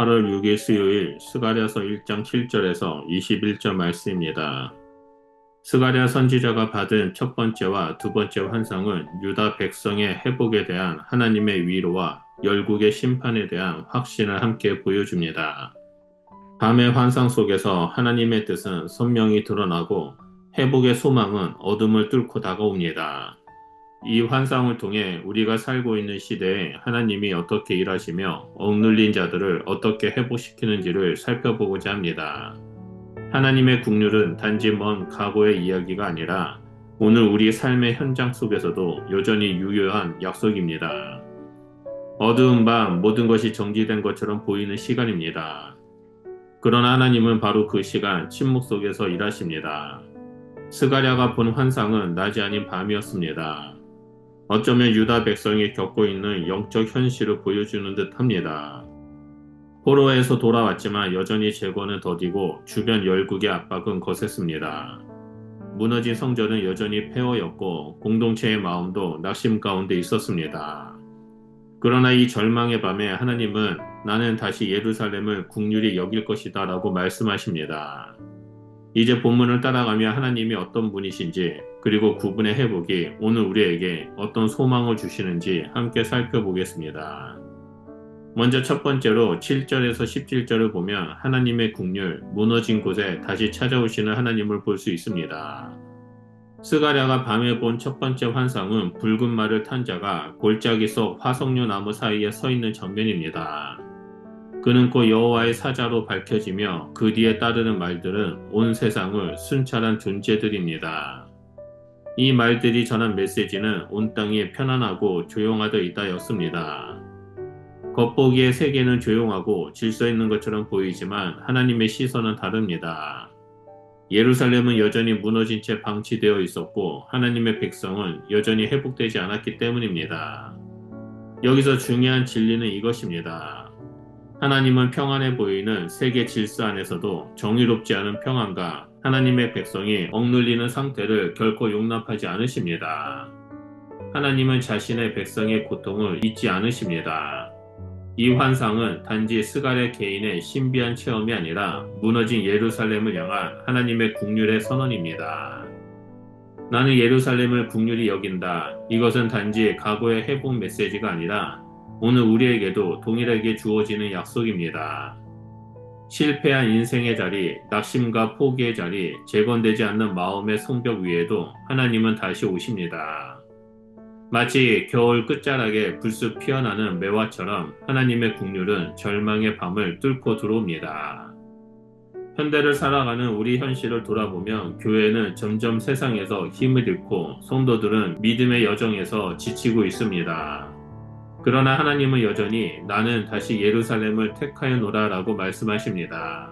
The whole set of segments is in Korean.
8월 6일 수요일 스가랴서 1장 7절에서 21절 말씀입니다. 스가랴 선지자가 받은 첫 번째와 두 번째 환상은 유다 백성의 회복에 대한 하나님의 위로와 열국의 심판에 대한 확신을 함께 보여줍니다. 밤의 환상 속에서 하나님의 뜻은 선명히 드러나고 회복의 소망은 어둠을 뚫고 다가옵니다. 이 환상을 통해 우리가 살고 있는 시대에 하나님이 어떻게 일하시며 억눌린 자들을 어떻게 회복시키는지를 살펴보고자 합니다. 하나님의 국률은 단지 먼 과거의 이야기가 아니라 오늘 우리 삶의 현장 속에서도 여전히 유효한 약속입니다. 어두운 밤 모든 것이 정지된 것처럼 보이는 시간입니다. 그러나 하나님은 바로 그 시간 침묵 속에서 일하십니다. 스가랴가 본 환상은 낮이 아닌 밤이었습니다. 어쩌면 유다 백성이 겪고 있는 영적 현실을 보여주는 듯 합니다. 포로에서 돌아왔지만 여전히 재건은 더디고 주변 열국의 압박은 거셌습니다. 무너진 성전은 여전히 폐허였고 공동체의 마음도 낙심 가운데 있었습니다. 그러나 이 절망의 밤에 하나님은 나는 다시 예루살렘을 국률이 여길 것이다 라고 말씀하십니다. 이제 본문을 따라가며 하나님이 어떤 분이신지 그리고 구분의 회복이 오늘 우리에게 어떤 소망을 주시는지 함께 살펴보겠습니다. 먼저 첫 번째로 7절에서 17절을 보면 하나님의 국률, 무너진 곳에 다시 찾아오시는 하나님을 볼 수 있습니다. 스가랴가 밤에 본 첫 번째 환상은 붉은 말을 탄 자가 골짜기 속 화석류 나무 사이에 서 있는 장면입니다. 그는 곧 여호와의 사자로 밝혀지며 그 뒤에 따르는 말들은 온 세상을 순찰한 존재들입니다. 이 말들이 전한 메시지는 온 땅이 편안하고 조용하다 였습니다. 겉보기에 세계는 조용하고 질서 있는 것처럼 보이지만 하나님의 시선은 다릅니다. 예루살렘은 여전히 무너진 채 방치되어 있었고 하나님의 백성은 여전히 회복되지 않았기 때문입니다. 여기서 중요한 진리는 이것입니다. 하나님은 평안해 보이는 세계 질서 안에서도 정의롭지 않은 평안과 하나님의 백성이 억눌리는 상태를 결코 용납하지 않으십니다. 하나님은 자신의 백성의 고통을 잊지 않으십니다. 이 환상은 단지 스가랴 개인의 신비한 체험이 아니라 무너진 예루살렘을 향한 하나님의 국률의 선언입니다. 나는 예루살렘을 국률이 여긴다. 이것은 단지 과거의 회복 메시지가 아니라 오늘 우리에게도 동일하게 주어지는 약속입니다. 실패한 인생의 자리, 낙심과 포기의 자리, 재건되지 않는 마음의 성벽 위에도 하나님은 다시 오십니다. 마치 겨울 끝자락에 불쑥 피어나는 매화처럼 하나님의 국률은 절망의 밤을 뚫고 들어옵니다. 현대를 살아가는 우리 현실을 돌아보면 교회는 점점 세상에서 힘을 잃고 성도들은 믿음의 여정에서 지치고 있습니다. 그러나 하나님은 여전히 나는 다시 예루살렘을 택하여 노라라고 말씀하십니다.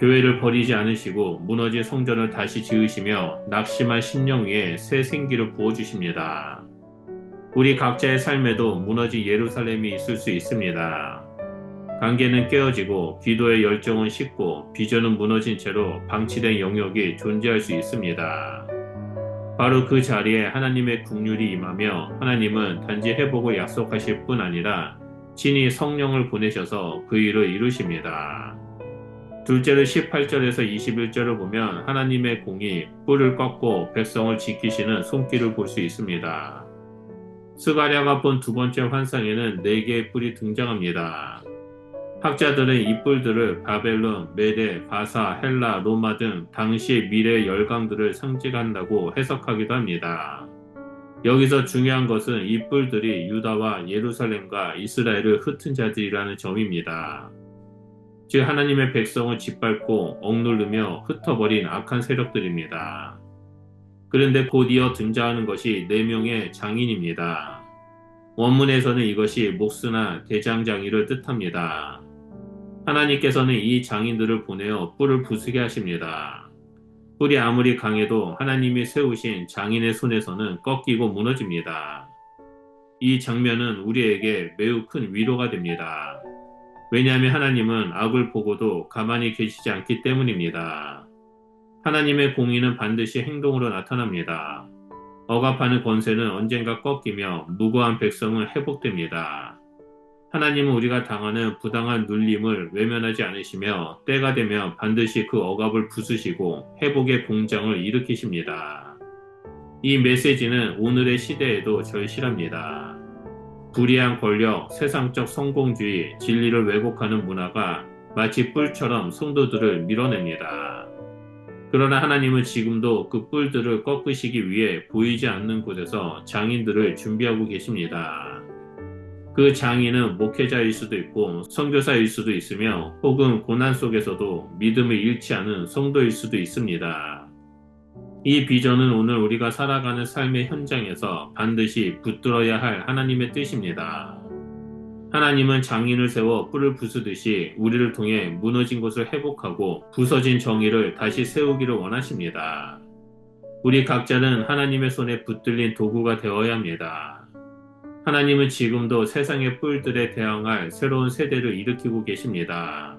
교회를 버리지 않으시고 무너진 성전을 다시 지으시며 낙심한 심령 위에 새 생기를 부어주십니다. 우리 각자의 삶에도 무너진 예루살렘이 있을 수 있습니다. 관계는 깨어지고 기도의 열정은 식고 비전은 무너진 채로 방치된 영역이 존재할 수 있습니다. 바로 그 자리에 하나님의 국률이 임하며 하나님은 단지 회복을 약속하실 뿐 아니라 친히 성령을 보내셔서 그 일을 이루십니다. 둘째로 18절에서 21절을 보면 하나님의 공이 뿔을 꺾고 백성을 지키시는 손길을 볼 수 있습니다. 스가랴가 본 두 번째 환상에는 네 개의 뿔이 등장합니다. 학자들은 이 뿔들을 바벨론, 메데, 바사, 헬라, 로마 등 당시 미래 열강들을 상징한다고 해석하기도 합니다. 여기서 중요한 것은 이 뿔들이 유다와 예루살렘과 이스라엘을 흩은 자들이라는 점입니다. 즉 하나님의 백성을 짓밟고 억누르며 흩어버린 악한 세력들입니다. 그런데 곧 이어 등장하는 것이 네 명의 장인입니다. 원문에서는 이것이 목수나 대장장이를 뜻합니다. 하나님께서는 이 장인들을 보내어 뿔을 부수게 하십니다. 뿔이 아무리 강해도 하나님이 세우신 장인의 손에서는 꺾이고 무너집니다. 이 장면은 우리에게 매우 큰 위로가 됩니다. 왜냐하면 하나님은 악을 보고도 가만히 계시지 않기 때문입니다. 하나님의 공의는 반드시 행동으로 나타납니다. 억압하는 권세는 언젠가 꺾이며 무고한 백성은 회복됩니다. 하나님은 우리가 당하는 부당한 눌림을 외면하지 않으시며 때가 되면 반드시 그 억압을 부수시고 회복의 공장을 일으키십니다. 이 메시지는 오늘의 시대에도 절실합니다. 불의한 권력, 세상적 성공주의, 진리를 왜곡하는 문화가 마치 뿔처럼 성도들을 밀어냅니다. 그러나 하나님은 지금도 그 뿔들을 꺾으시기 위해 보이지 않는 곳에서 장인들을 준비하고 계십니다. 그 장인은 목회자일 수도 있고 선교사일 수도 있으며 혹은 고난 속에서도 믿음을 잃지 않은 성도일 수도 있습니다. 이 비전은 오늘 우리가 살아가는 삶의 현장에서 반드시 붙들어야 할 하나님의 뜻입니다. 하나님은 장인을 세워 뿔을 부수듯이 우리를 통해 무너진 것을 회복하고 부서진 정의를 다시 세우기를 원하십니다. 우리 각자는 하나님의 손에 붙들린 도구가 되어야 합니다. 하나님은 지금도 세상의 뿔들에 대항할 새로운 세대를 일으키고 계십니다.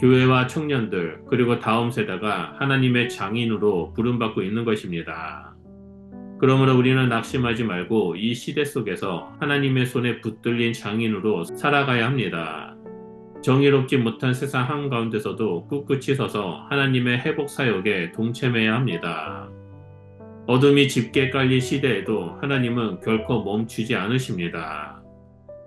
교회와 청년들, 그리고 다음 세대가 하나님의 장인으로 부름받고 있는 것입니다. 그러므로 우리는 낙심하지 말고 이 시대 속에서 하나님의 손에 붙들린 장인으로 살아가야 합니다. 정의롭지 못한 세상 한가운데서도 꿋꿋이 서서 하나님의 회복 사역에 동참해야 합니다. 어둠이 짙게 깔린 시대에도 하나님은 결코 멈추지 않으십니다.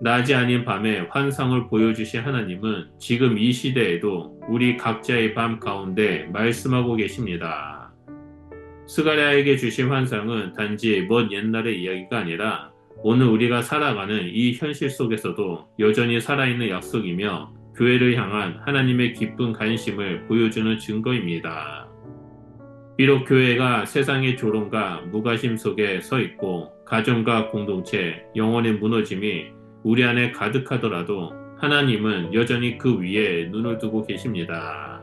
낮이 아닌 밤에 환상을 보여주신 하나님은 지금 이 시대에도 우리 각자의 밤 가운데 말씀하고 계십니다. 스가랴에게 주신 환상은 단지 먼 옛날의 이야기가 아니라 오늘 우리가 살아가는 이 현실 속에서도 여전히 살아있는 약속이며 교회를 향한 하나님의 기쁜 관심을 보여주는 증거입니다. 비록 교회가 세상의 조롱과 무관심 속에 서 있고 가정과 공동체, 영혼의 무너짐이 우리 안에 가득하더라도 하나님은 여전히 그 위에 눈을 두고 계십니다.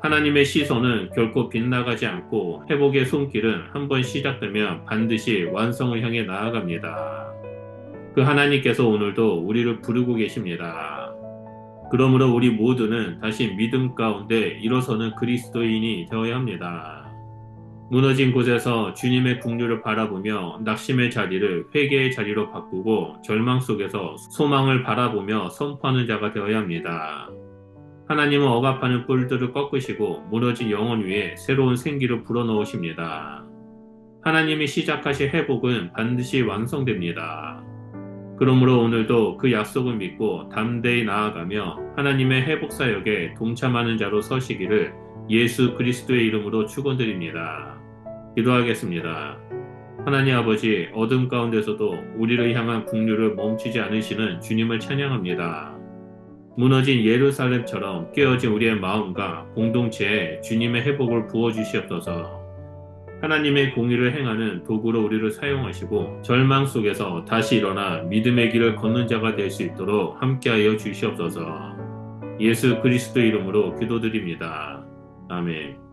하나님의 시선은 결코 빗나가지 않고 회복의 손길은 한 번 시작되면 반드시 완성을 향해 나아갑니다. 그 하나님께서 오늘도 우리를 부르고 계십니다. 그러므로 우리 모두는 다시 믿음 가운데 일어서는 그리스도인이 되어야 합니다. 무너진 곳에서 주님의 국류를 바라보며 낙심의 자리를 회개의 자리로 바꾸고 절망 속에서 소망을 바라보며 선포하는 자가 되어야 합니다. 하나님은 억압하는 뿔들을 꺾으시고 무너진 영혼 위에 새로운 생기를 불어넣으십니다. 하나님이 시작하신 회복은 반드시 완성됩니다. 그러므로 오늘도 그 약속을 믿고 담대히 나아가며 하나님의 회복 사역에 동참하는 자로 서시기를 예수 그리스도의 이름으로 축원드립니다. 기도하겠습니다. 하나님 아버지 어둠 가운데서도 우리를 향한 국류를 멈추지 않으시는 주님을 찬양합니다. 무너진 예루살렘처럼 깨어진 우리의 마음과 공동체에 주님의 회복을 부어 주시옵소서. 하나님의 공의를 행하는 도구로 우리를 사용하시고 절망 속에서 다시 일어나 믿음의 길을 걷는 자가 될 수 있도록 함께하여 주시옵소서. 예수 그리스도 이름으로 기도드립니다. 아멘.